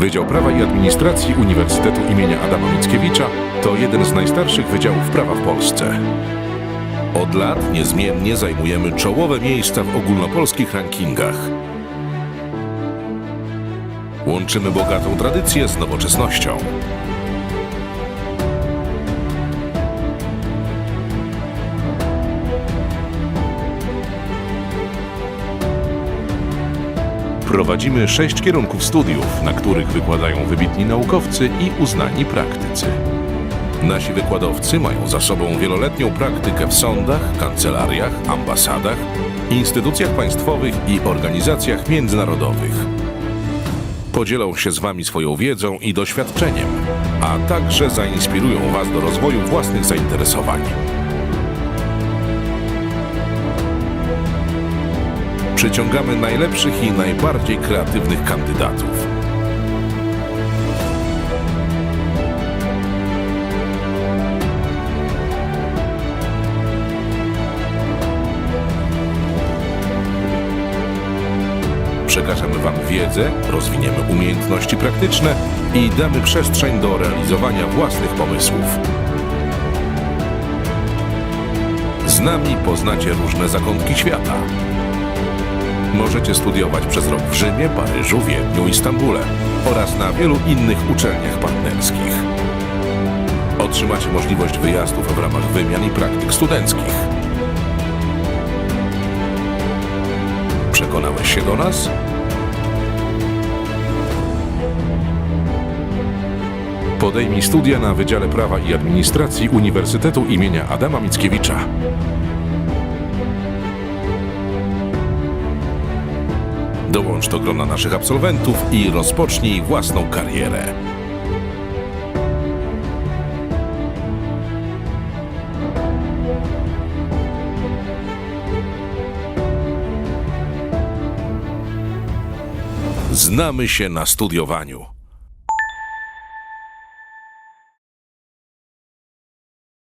Wydział Prawa i Administracji Uniwersytetu imienia Adama Mickiewicza to jeden z najstarszych wydziałów prawa w Polsce. Od lat niezmiennie zajmujemy czołowe miejsca w ogólnopolskich rankingach. Łączymy bogatą tradycję z nowoczesnością. Prowadzimy sześć kierunków studiów, na których wykładają wybitni naukowcy i uznani praktycy. Nasi wykładowcy mają za sobą wieloletnią praktykę w sądach, kancelariach, ambasadach, instytucjach państwowych i organizacjach międzynarodowych. Podzielą się z Wami swoją wiedzą i doświadczeniem, a także zainspirują Was do rozwoju własnych zainteresowań. Przyciągamy najlepszych i najbardziej kreatywnych kandydatów. Przekażemy Wam wiedzę, rozwiniemy umiejętności praktyczne i damy przestrzeń do realizowania własnych pomysłów. Z nami poznacie różne zakątki świata. Możecie studiować przez rok w Rzymie, Paryżu, Wiedniu i Stambule oraz na wielu innych uczelniach partnerskich. Otrzymacie możliwość wyjazdów w ramach wymian i praktyk studenckich. Przekonałeś się do nas? Podejmij studia na Wydziale Prawa i Administracji Uniwersytetu imienia Adama Mickiewicza. Dołącz do grona naszych absolwentów i rozpocznij własną karierę. Znamy się na studiowaniu.